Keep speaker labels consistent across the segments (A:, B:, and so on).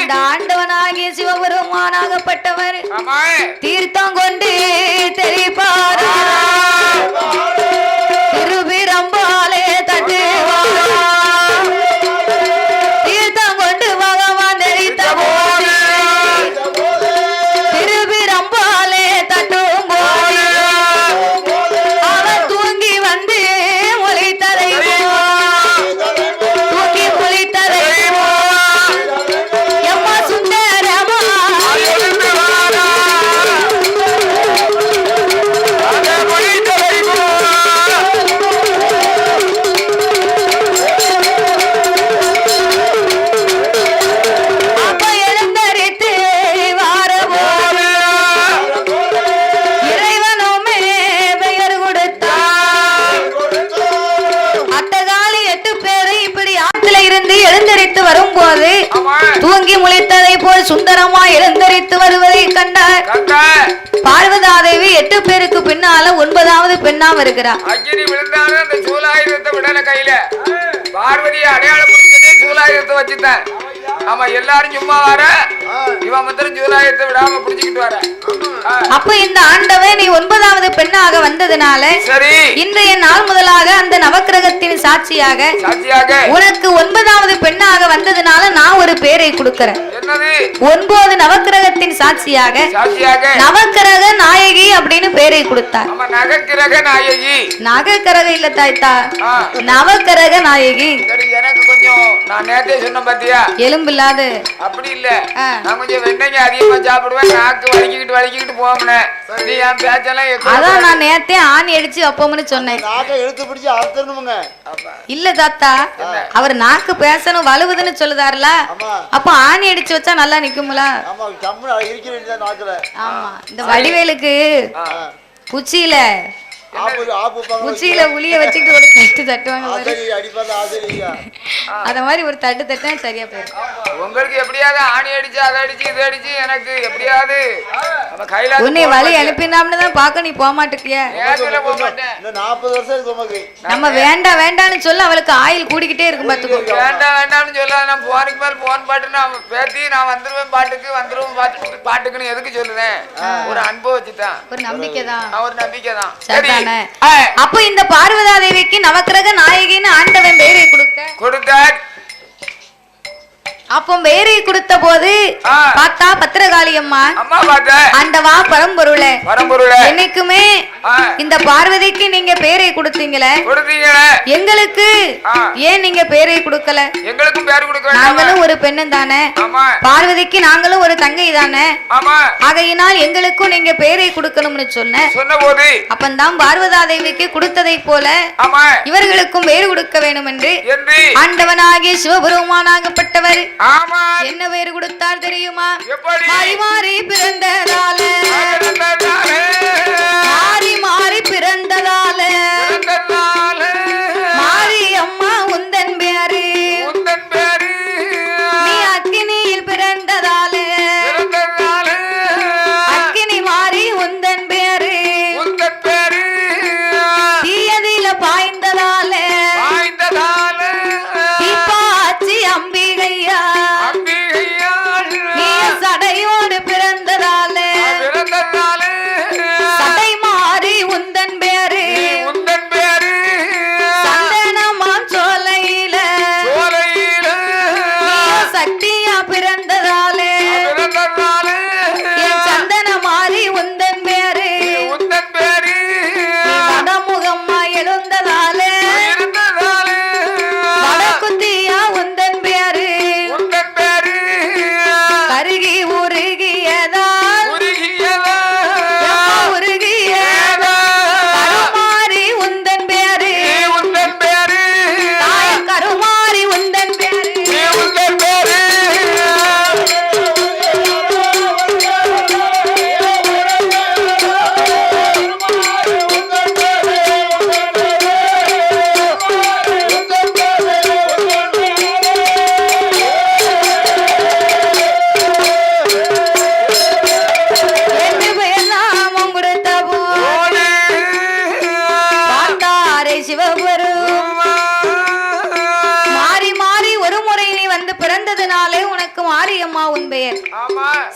A: அந்த ஆண்டவனாகிய சிவபெருமானாகப்பட்டவர் தீர்த்தம் கொண்டு தெரிப்பார் முளைத்ததை போல் சுந்தரமா எழுந்தரித்து வருவதை கண்டார்.
B: கண்டா.
A: பார்வதாதேவி எட்டு பேருக்கு பின்னால ஒன்பதாவது பெண்ணா வருகிறார்
B: அக்கினி விழுந்தாலும் அந்த சூலாயுதத்தை விடல கையில. பார்வதியை அடையாளம் சூலாயுதத்தை வச்சுதான் ஆமா எல்லாரும் சும்மா வர இவன் மாத்திரம் சூலாயுதத்தை விடாம பிடிச்சுக்கிட்டு வர
A: அப்ப இந்த ஆண்டவன் நீ ஒன்பதாவது பெண்ணாக வந்ததுனால இன்றைய நாள் முதலாக அந்த நவக்கிரகத்தின் சாட்சியாக உனக்கு ஒன்பதாவது பெண்ணாக வந்ததுனால நான் ஒரு பேரை கொடுக்கறேன். ஒன்பது நவக்கிரகத்தின் சாட்சியாக நவக்கிரக நாயகி அப்படின்னு பேரை கொடுத்தார்.
B: நகக்கிரக நாயகி.
A: நகக்கிரக இல்ல தாய்த்தா நவக்கிரக நாயகி.
B: எனக்கு கொஞ்சம் நான் நேத்தே சொன்னேன் பாத்தியா?
A: எலும்பில்லாத.
B: அப்படி இல்ல. நான் கொஞ்சம் வெண்டைங்க அதிகமா சாப்பிடுவேன். நாக்கு வலிக்கிட்டு வலிக்கிட்டு போனேன் நீ என் பேச்செல்லாம் எக்கோ
A: அதான் நான் நேத்தே ஆணி அடிச்சு அப்போம்னு சொன்னேன்.
C: நாக்கை இழுத்து பிடிச்சு அறுத்துடணுமுங்க.
A: இல்ல தாத்தா அவர் நாக்கு பேசணும் வலுவுதுன்னு சொல்லுதாருல? அப்ப ஆணி அடிச்சு வச்சா நல்லா நிக்கும்ல?
C: ஆமா
A: இந்த வடிவேலுக்கு. குச்சியில
C: ஆப்பு ஆப்பு வைப்பாங்க.
A: குச்சியில உளிய வச்சுக்கிட்டு ஒரு தட்டு தட்டுவாங்க அத மாதிரி ஒரு தட்டு தட்டா சரியா போயிடும்.
B: உங்களுக்கு எப்படியாவது ஆணி அடிச்சு அதை அடிச்சு இதை அடிச்சு எனக்கு எப்படியாவது
A: உன்னை வழி அனுப்பினாம்னு தான் பார்க்க நீ போக மாட்டேக்கிய நம்ம வேண்டாம் வேண்டாம்னு சொல்ல அவளுக்கு ஆயில் கூடிக்கிட்டே இருக்கும் பாத்துக்கோ
B: வேண்டாம் வேண்டாம்னு சொல்ல நான் போனுக்கு மேல போன் பாட்டு நான் பேத்தி நான் வந்துருவேன் பாட்டுக்கு வந்துருவேன் பாட்டு பாட்டுக்குன்னு எதுக்கு சொல்லுறேன் ஒரு அன்பு வச்சுதான்.
A: ஒரு நம்பிக்கை தான்
B: நான் ஒரு நம்பிக்கை தான் சரி ஆ,
A: அப்போ இந்த பார்வதா தேவிக்கு நவக்கிரக நாயகின்னு ஆண்டவன் பேரை கொடுக்க
B: கொடுத்தார்.
A: அப்போ பேரை கொடுத்த போது. பார்த்தா பத்திரகாளி அம்மா.
B: பார்த்த.
A: ஆண்டவா பரம்பொருளே. என்னைக்குமே. இந்த பார்வதிக்கு நீங்க பேரை கொடுத்தீங்களே. எங்களுக்கு. ஏன் நீங்க பேரை கொடுக்கல? நாங்களும் ஒரு பெண்ணும் தானே. பார்வதிக்கு நாங்களும் ஒரு தங்கை தானே. ஆகையினால் எங்களுக்கும் நீங்க பேரை கொடுக்கணும்னு
B: சொன்ன போது
A: அப்பந்தான் பார்வதா தேவிக்கு கொடுத்ததை போல இவர்களுக்கும் பேரு கொடுக்க வேண்டும் என்று. ஆண்டவனாகிய சிவபெருமானாகப்பட்டவர் என்ன பேரு கொடுத்தார் தெரியுமா? மாறி மாறி பிறந்ததால. மாறி மாறி பிறந்ததாலே,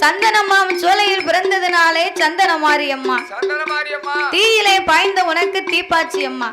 A: சந்தனம்மா சோலையில் பிறந்ததுனாலே சந்தன மாரியம்மா தீயிலே பாய்ந்த உனக்கு தீப்பாச்சி அம்மா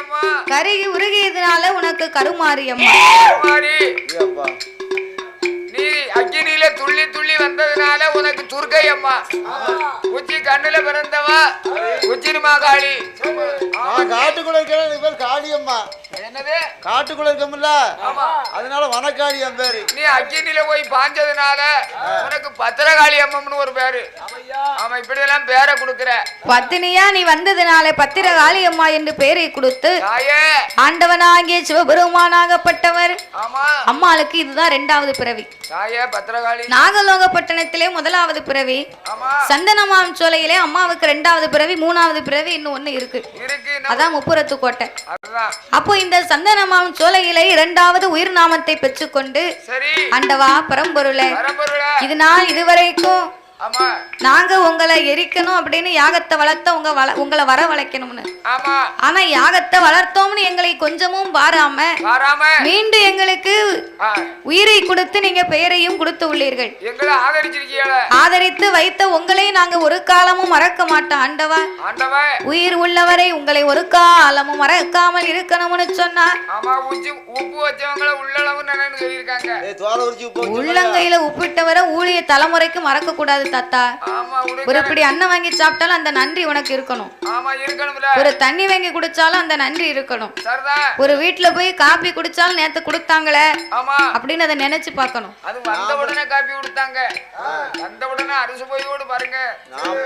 B: அம்மா
A: கருகி உருகியதுனால உனக்கு கருமாரி. அம்மா
B: நீ அக்கினியில துள்ளி துள்ளி வந்ததுனால உனக்கு துர்க்கை அம்மா உச்சி கண்ணுல பிறந்தவா? உச்சினி மாகாளி.
C: நான் காட்டுக்குள்ள இருக்கிறேன் எனக்கு பேர் காளியம்மா.
B: என்னது?
C: காட்டுக்குள்ள இருக்கமில்ல
B: ஆமா.
C: அதனால வனக்காளி என் பேரு
B: நீ அக்கினியில போய் பாஞ்சதுனால உனக்கு பத்திரகாளி அம்மம்னு ஒரு பேரு. ஆமா இப்படி எல்லாம் பேரை கொடுக்குற.
A: பத்தினியா நீ வந்ததுனாலே பத்திரகாளி அம்மா என்று பெயரை கொடுத்து ஆண்டவனாகிய சிவபெருமானாகப்பட்டவர்.
B: ஆமா.
A: அம்மாளுக்கு இதுதான் ரெண்டாவது பிறவி.
B: தாயே பத்திரகாளி.
A: நாகலோகப்பட்டினத்திலே முதலாவது பிறவி.
B: ஆமா.
A: சந்தனமாம் சோலையிலே அம்மாவுக்கு ரெண்டாவது பிறவி மூணாவது பிறவி இன்னும் ஒண்ணு இருக்கு. அதான் முப்புரத்து கோட்டை. அப்போ இந்த சந்தனமாம் சோலையிலே இரண்டாவது உயிர் நாமத்தை பெற்றுக்கொண்டு
B: சரி.
A: ஆண்டவா பரம்பொருளே.
B: பரம்பொருள.
A: இது நாள் இதுவரைக்கும் நாங்க உங்களை எரிக்கணும் அப்படின்னு யாகத்தை வளர்த்த உங்க வள உங்களை வர வளைக்கணும்னு
B: ஆமா.
A: ஆனா யாகத்தை வளர்த்தோம்னு எங்களை கொஞ்சமும் பாராம
B: வராம.
A: மீண்டும் எங்களுக்கு உயிரை கொடுத்து நீங்க பெயரையும் கொடுத்து உள்ளீர்கள். ஆதரித்து வைத்த உங்களை நாங்க ஒரு காலமும் மறக்க மாட்டோம் ஆண்டவா. உயிர் உள்ளவரை உங்களை ஒரு காலமும் மறக்காமல் இருக்கணும்னு சொன்னா உள்ளங்கையில உப்பிட்டவரை ஊழிய தலைமுறைக்கு மறக்க கூடாது தாத்தா.
B: ஆமா
A: ஒரு இப்படி அன்னம் வாங்கி சாப்பிட்டாலும் அந்த நன்றி உனக்கு இருக்கணும்.
B: ஆமா இருக்கணும்ல.
A: ஒரு தண்ணி வாங்கி குடிச்சாலும் அந்த நன்றி இருக்கணும். ஒரு வீட்டுல போய் காப்பி குடிச்சாலும் நேத்து கொடுத்தாங்களே
B: ஆமா.
A: அப்படின்னு அதை நினைச்சு பார்க்கணும்.
B: அது வந்த உடனே காப்பி கொடுத்தாங்க. வந்த உடனே அரிசி போயோடு பாருங்க.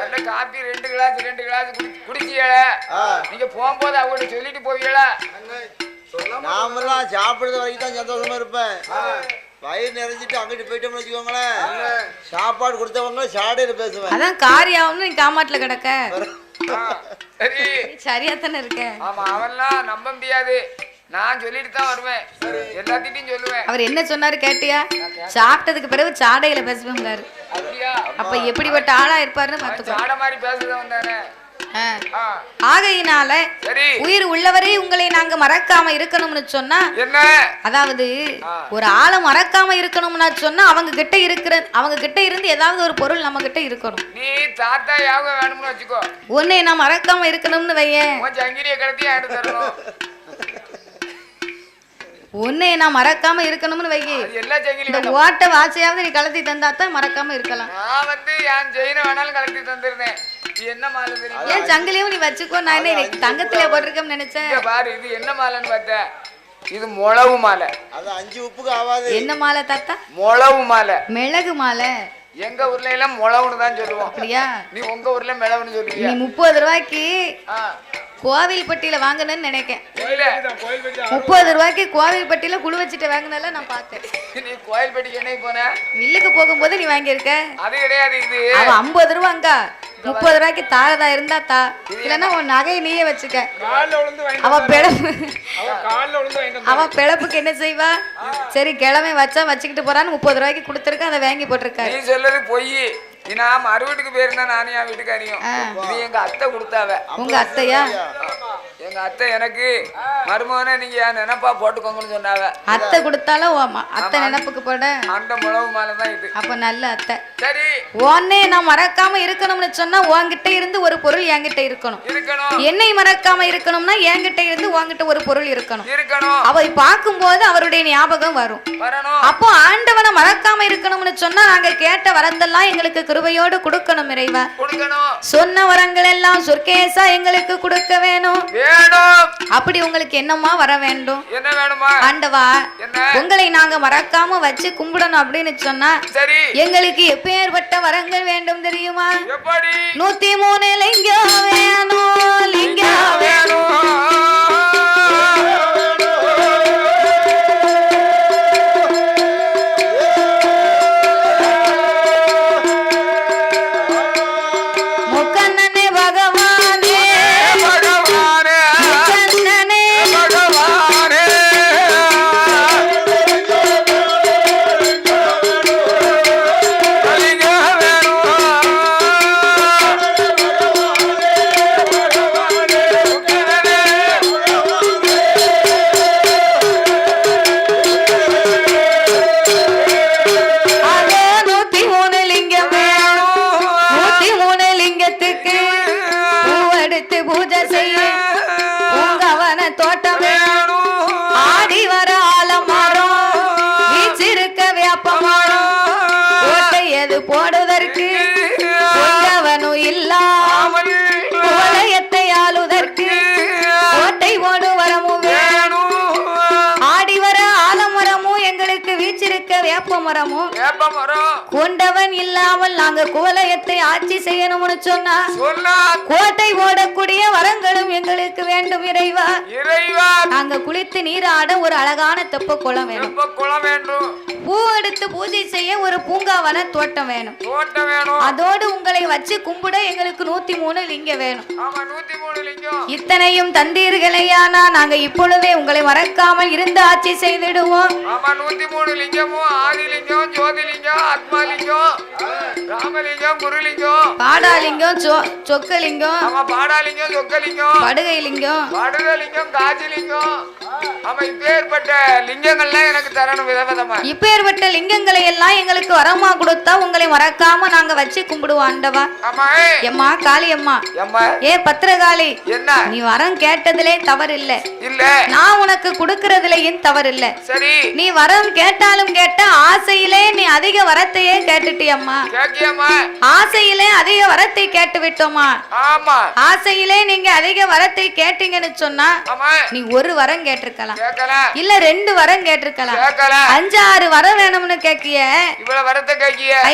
B: நல்ல காப்பி ரெண்டு கிளாஸ் ரெண்டு கிளாஸ் குடிச்சியல. நீங்க போகும்போது அவங்க சொல்லிட்டு போவீங்களா?
C: நாமெல்லாம் சாப்பிடுறது வரைக்கும் தான் சந்தோஷமா இருப்பேன். வயிறு நிறைஞ்சிட்டு அங்கிட்டு போயிட்டோம்னு வச்சுக்கோங்களேன். சாப்பாடு கொடுத்தவங்க சாடையில பேசுவேன்.
A: அதான் காரியாவும்னு நீ காமாட்டுல கிடக்க. சரியா தானே இருக்க?
B: ஆமா அவன்லாம் நம்ப முடியாது. நான் சொல்லிட்டு தான் வருவேன். எல்லாத்திட்டையும் சொல்லுவேன்.
A: அவர் என்ன சொன்னாரு கேட்டியா? சாப்பிட்டதுக்கு பிறகு சாடையில பேசுவேங்கிறாரு
B: அப்படியா?
A: அப்ப எப்படிப்பட்ட ஆளா இருப்பாருன்னு பாத்துக்கோ.
B: சாட மாதிரி பேசுறவன் தானே.
A: ஆ.
B: ஆ,
A: ஆகையினால உயிர் உள்ளவரை உங்களை நாங்க மறக்காம இருக்கணும்னு சொன்னா
B: என்ன?
A: அதாவது ஒரு ஆளை மறக்காம இருக்கணும்னா சொன்னா அவங்க கிட்ட இருக்கிற அவங்க கிட்ட இருந்து ஏதாவது ஒரு பொருள் நம்ம கிட்ட இருக்கணும்.
B: நீ தாத்தா யாகம் வேணும்னு வச்சுக்கோ.
A: உன்னை நான் மறக்காம இருக்கணும்னு வையேன். உன்னை நான் மறக்காம இருக்கணும்னு
B: சங்கிலி
A: இந்த ஓட்ட வாசையாவது நீ கலத்தி தந்தா தான் மறக்காம இருக்கலாம்.
B: நான் வந்து என் செயினை வேணாலும் கலட்டி தந்துருந்தேன். இது என்ன மாலை தெரியுமா?
A: ஏன் சங்கிலியும் நீ வச்சுக்கோ. நான் என்ன தங்கத்திலே போட்டிருக்கேன்னு நினைச்சேன்?
B: இங்க பாரு இது என்ன மாலைன்னு பார்த்த இது முளவு மாலை.
C: அது அஞ்சு உப்புக்கு ஆகாது
A: என்ன மாலை தாத்தா?
B: முளவு மாலை.
A: மிளகு மாலை.
B: எங்க ஊர்ல எல்லாம் முளவுன்னு தான் சொல்லுவோம்.
A: அப்படியா?
B: நீ உங்க ஊர்ல மிளவுன்னு
A: நீ
B: சொல்லுவியா
A: முப்பது ரூபாய்க்கு கோவில்பட்டியில வாங்கணும்னு நினைக்கேன். முப்பது ரூபாய்க்கு கோவில்பட்டியில குழு வச்சுட்டு வாங்கினால நான் பார்த்தேன்.
B: நீ கோயில்பட்டிக்கு என்ன போன?
A: வில்லுக்கு போகும்போது நீ வாங்கியிருக்க.
B: அது கிடையாது இது.
A: ஐம்பது ரூபாங்கா முப்பது ரூபாய்க்கு தாரதா இருந்தா தா. இல்லைன்னா உன் நகையை நீயே வச்சுக்க. அவ பிழப்பு அவ பிழப்புக்கு என்ன செய்வா? சரி கிழமை வச்சா வச்சுக்கிட்டு போறான்னு முப்பது ரூபாய்க்கு கொடுத்துருக்க அதை வாங்கி போட்டிருக்காரு
B: நீ சொல்றது பொய். நான் மறு வீட்டுக்கு போயிருந்தா நானும் என் வீட்டுக்காரியும். இது எங்க அத்தை கொடுத்தாவ.
A: உங்க அத்தையா?
B: எங்க அத்தை எனக்கு மருமகனை நீங்க என் நினைப்பா போட்டுக்கோங்கன்னு சொன்னாவ
A: அத்தை கொடுத்தாலும் அத்தை நினப்புக்கு போட.
B: அந்த முளவு மாலை தான் இது.
A: அப்ப நல்ல அத்தை.
B: சரி.
A: உன்னே நான் மறக்காம இருக்கணும்னு சொன்னா உன்கிட்ட இருந்து ஒரு பொருள் என்கிட்ட இருக்கணும்.
B: இருக்கணும்.
A: என்னை மறக்காம இருக்கணும்னா என்கிட்ட இருந்து உன்கிட்ட ஒரு பொருள் இருக்கணும்.
B: இருக்கணும்.
A: அவரை பார்க்கும்போது அவருடைய ஞாபகம் வரும்.
B: வரணும்.
A: அப்போ ஆண்டவனை மறக்காம இருக்கணும்னு சொன்னா நாங்க கேட்ட வரந்தெல்லாம் எங்களுக்கு கிருபையோடு கொடுக்கணும் இறைவா.
B: கொடுக்கணும்.
A: சொன்ன வரங்கள் எல்லாம் சொர்க்கேசா எங்களுக்கு கொடுக்க வேணும்.
B: வேணும்.
A: அப்படி உங்களுக்கு என்னமா வர வேண்டும்?
B: என்ன வேணுமா?
A: ஆண்டவா உங்களை நாங்க மறக்காம வச்சு கும்பிடணும் அப்படின்னு சொன்னா
B: சரி.
A: எங்களுக்கு எப்பேற்பட்ட வரங்கள் வேண்டும் தெரியுமா?
B: எப்படி?
A: நூத்தி மூணு லிங்கம் வேணும் லிங்கம் வேணும் மரமும்
B: வேப்ப மரம்
A: கொண்டவன் இல்லாமல் நாங்க குவலயத்தை ஆட்சி செய்யணும்னு சொன்னா
B: சொன்னா.
A: கோட்டை ஓடக்கூடிய வரங்களும் எங்களுக்கு வேண்டும் இறைவா.
B: இறைவா.
A: நாங்க குளித்து நீராட ஒரு அழகான தெப்ப குளம் வேணும்.
B: குளம் வேண்டும்.
A: பூ எடுத்து பூஜை செய்ய ஒரு பூங்காவன தோட்டம் வேணும்.
B: தோட்டம் வேணும்.
A: அதோடு உங்களை வச்சு கும்பிட எங்களுக்கு நூத்தி மூணு லிங்க வேணும். இத்தனையும் தந்தீர்களையானா நாங்க இப்பொழுதே உங்களை மறக்காமல் இருந்து ஆட்சி செய்திடுவோம்.
B: நூத்தி மூணு லிங்கமும் ஆதிலிங்கம் ஜோதிலிங்கம் ஆத்மாலிங்கம் ராமலிங்கம் குருலிங்கம்
A: பாடாலிங்கம் சொக்கலிங்கம்
B: ஆமா பாடாலிங்கம் சொக்கலிங்கம்
A: படுகை லிங்கம்
B: படுகலிங்கம் காஜிலிங்கம் ஆமா இப்பேற்பட்ட லிங்கங்கள்லாம் எனக்கு தரணும் விதவிதமா
A: இப்பேற்பட்ட லிங்கங்களை எல்லாம் எங்களுக்கு வரமா கொடுத்தா உங்களை மறக்காம நாங்க வச்சு கும்பிடுவோம் ஆண்டவா. எம்மா காளி அம்மா ஏ பத்திரகாளி.
B: என்ன?
A: நீ வரம் கேட்டதிலே தவறில்லை.
B: இல்ல.
A: நான் உனக்கு கொடுக்கறதுலயும் தவறில்லை.
B: சரி.
A: நீ வரம் கேட்டாலும் கேட்ட ஆசையிலே நீ அதிக வரத்தையே கேட்டுட்டியம்மா. ஆசையிலே அதிக வரத்தை கேட்டு விட்டோமா ஆசையிலே நீங்க அதிக வரத்தை கேட்டீங்கன்னு சொன்னா நீ ஒரு வரம் கேட்டிருக்கலாம். இல்ல ரெண்டு வரம் கேட்டிருக்கலாம். அஞ்சாறு வரம் வேணும்னு கேக்கிய.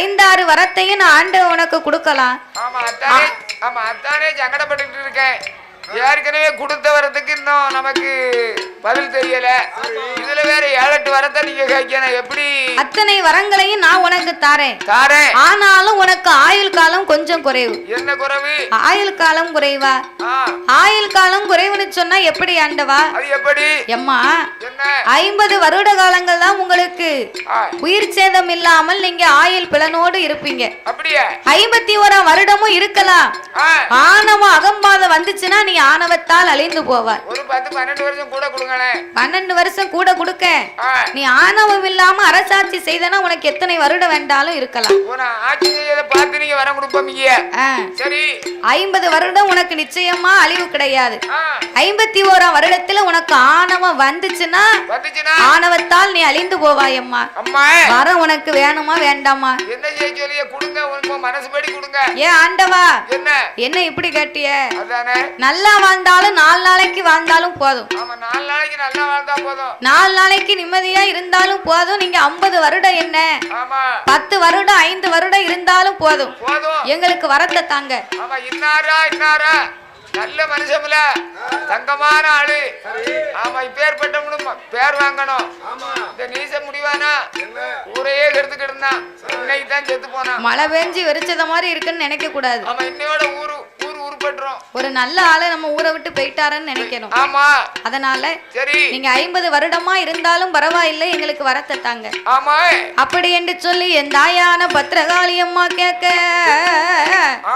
A: ஐந்தாறு வரத்தையும் நான் ஆண்டவன் உனக்கு கொடுக்கலாம்.
B: ஆமா அத்தானே. சங்கடப்பட்டுட்டு இருக்கேன். ஏற்கனவே கொடுத்த வரத்துக்கு இன்னும் நமக்கு பதில் தெரியல. இதுல வேற ஏழு எட்டு வரத்தை நீங்க கேட்கணும் எப்படி?
A: அத்தனை வரங்களையும் நான் உனக்கு தாரேன்.
B: தாரேன்.
A: ஆனாலும் உனக்கு ஆயுள் காலம் கொஞ்சம் குறைவு.
B: என்ன குறைவு?
A: ஆயுள் காலம் குறைவா? ஆயுள் காலம் குறைவுன்னு சொன்னா எப்படி ஆண்டவா?
B: அது எப்படி?
A: எம்மா ஐம்பது வருட காலங்கள் தான் உங்களுக்கு. உயிர் சேதம் இல்லாமல் நீங்க ஆயுள் பிளனோடு இருப்பீங்க.
B: அப்படியே?
A: ஐம்பத்தி ஓராம் வருடமும் இருக்கலாம். ஆணவம் அகம்பாதம் வந்துச்சுன்னா நீ ஆணவத்தால் அழிந்து போவாய்
B: ஒரு பத்து பன்னெண்டு வருஷம் கூட கொடுங்களேன்.
A: பன்னெண்டு வருஷம் கூட கொடுக்க. நீ ஆணவம் இல்லாம அரசாட்சி செய்தனா உனக்கு எத்தனை வருடம் வேண்டாலும் இருக்கலாம்.
B: உன ஆட்சி செய்யறத பார்த்து நீங்க வரம் கொடுப்பீங்க
A: ஆ,
B: சரி.
A: ஐம்பது வருடம் உனக்கு நிச்சயமா அழிவு கிடையாது. ஐம்பத்தி ஓராம் வருடத்துல உனக்கு ஆணவம் வந்துச்சுன்னா ஆணவத்தால் நீ அழிந்து போவாயம்மா.
B: அம்மா.
A: வரம் உனக்கு வேணுமா வேண்டாமா?
B: என்ன செய்ய சொல்லிய கொடுங்க உனக்கு உன் மனசுபடி கொடுங்க.
A: ஏ ஆண்டவா?
B: என்ன?
A: என்ன இப்படி கேட்டிய?
B: அதானே?
A: நல்லா வாழ்ந்தாலும் நாலு நாளைக்கு வாழ்ந்தாலும் போதும்.
B: ஆமா நாலு நாளைக்கு நல்லா வாழ்ந்தா போதும்.
A: நாலு நாளைக்கு நிம்மதியா இருந்தாலும் போதும். நீங்க ஐம்பது வருடம் என்ன?
B: ஆமா.
A: பத்து வருடம் ஐந்து வருடம் இருந்தாலும் போதும்.
B: போதும்.
A: எங்களுக்கு வரத்தை தாங்க.
B: ஆமா இன்னாரா இன்னாரா? நல்ல மனுஷம்ல. தங்கமான ஆளு. ஆமா இப்பேற்பட்டவனும் பேர் வாங்கணும். இந்த நீச முடிவானா? ஊரையே கெடுத்துக்கிட்டு இருந்தான். இன்னைக்கு தான் செத்து போனான்.
A: மழை பெஞ்சு வெறிச்சத மாதிரி இருக்குன்னு நினைக்க கூடாது.
B: ஆமா இன்னையோட ஊரு ஊர் உருப்பட்டுரும்.
A: ஒரு நல்ல ஆளு நம்ம ஊரை விட்டு போயிட்டாருன்னு நினைக்கணும்.
B: ஆமா.
A: அதனால
B: சரி.
A: நீங்க ஐம்பது வருடமா இருந்தாலும் பரவாயில்லை எங்களுக்கு வரத்தை தாங்க
B: ஆமா.
A: அப்படி என்று சொல்லி என் தாயான பத்திரகாளி அம்மா கேட்க.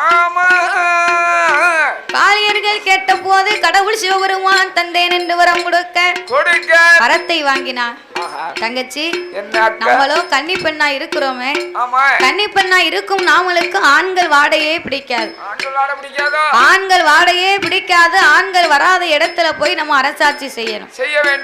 B: ஆமா.
A: காளியர்கள் கேட்ட போது கடவுள் சிவபெருமான் தந்தேன் என்று வரம் கொடுக்க
B: கொடுக்க.
A: வரத்தை வாங்கினான். தங்கச்சி நம்மளும் கன்னி பெண்ணா இருக்கிறோமே. கன்னி பெண்ணா இருக்கும் நாமளுக்கு ஆண்கள் வாடையே பிடிக்காது.
B: ஆண்கள் ஆட பிடிக்காதோ?
A: ஆண்கள் வாடையே பிடிக்காது. ஆண்கள் வராத இடத்துல போய் நம்ம அரசாட்சி செய்யணும்.
B: செய்ய வேண்டும்.